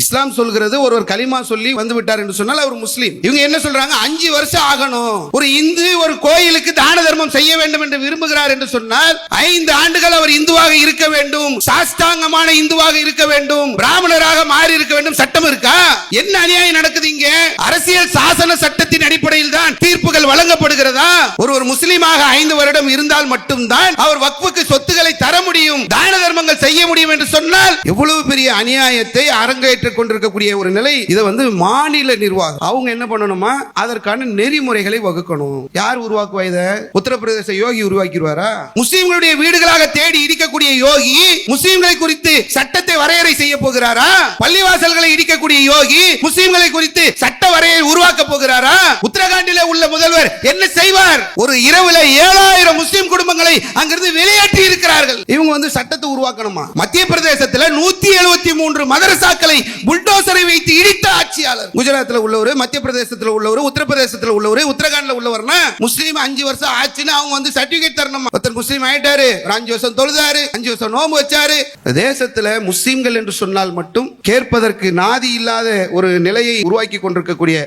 இஸ்லாம் சொல்கிறது ஒருவர் கலிமா சொல்லி வந்து விட்டார் என்று சொன்னால் அவர் முஸ்லீம். இவங்க என்ன சொல்றாங்க? அஞ்சு வருஷம் ஆகணும். ஒரு இந்து ஒரு கோயிலுக்கு தான தர்மம் செய்ய வேண்டும் என்று விரும்புகிறார் என்று சொன்னால் ஐந்து ஆண்டுகள் அவர் இந்துவாக இருக்க வேண்டும். சாஸ்தாங்கமான இந்துவாக இருக்க வேண்டும். பிராமணராக மாறி இருக்க வேண்டும். சட்டம் இருக்கா? என்ன அநியாயம் நடக்குது இங்க? அரசியல் சாசன சட்டத்தின் அடிப்படையில் தான் தீர்ப்புகள் வழங்கப்படுகிறதா? ஒரு ஒரு முஸ்லீமாக ஐந்து வருடம் இருந்தால் மட்டும்தான் அவர் வக்ஃபுக்கு சொத்துக்களை தர முடியும். தான தர்மங்கள் செய்ய முடியும் என்று சொன்னால் எவ்வளவு பெரிய அநியாயத்தை அரங்கேற்றுக் கொண்டிருக்கக்கூடிய ஒரு நிலை. இதை வந்து மாநில நிர்வாகம். அவங்க என்ன பண்ணணுமா? அதற்கான நெறிமுறைகளை வகுக்கணும். யார் உருவாக்குவா இதை? உத்தரப்பிரதேச யோகி உருவாக்கிடுவாரா? முஸ்லிம்களுடைய வீடுகளாக தேடி இடிக்கக்கூடிய யோகி முஸ்லிம்களை குறித்து சட்டத்தை வரையறை செய்ய போகிறாரா? பள்ளிவாசல்களை இடிக்கக்கூடிய யோகி முஸ்லிம்களை குறித்து சட்ட வரையறை உருவாக்க போகிறாரா? உத்தரகாண்டில உள்ள முதல்வர் என்ன செய்வார்? ஒரு இரவுல ஏழாயிரம் முஸ்லிம் குடும்பங்களை அங்கிருந்து வெளியேற்றி இருக்கிறார்கள். இவங்க வந்து சட்டத்தை உருவாக்கணுமா? மத்திய பிரதேசத்துல நூத்தி எழுபத்தி மூன்று மதரசாக்களை புல்டோசரை வைத்து இடித்த ஆட்சியாளர். குஜராத்தில் உள்ளவர் மத்திய பிரதேசத்தில் உள்ளவர் உத்தரப்பிரதேசத்தில் உள்ளவர் உத்தரகாண்ட்ல உள்ளவர்னா முஸ்லீம் அஞ்சு வருஷம் ஆச்சுன்னு அவங்க வந்து சர்டிபிகேட் தரணும்? ஒருத்தர் முஸ்லீம் ஆயிட்டாரு ஒரு அஞ்சு வருஷம் தொழுதாரு அஞ்சு வருஷம் நோம்பு வச்சாரு. தேசத்துல முஸ்லீம்கள் என்று சொன்னால் மட்டும் கேட்பதற்கு நாதி இல்லாத ஒரு நிலையை உருவாக்கி கொண்டிருக்கக்கூடிய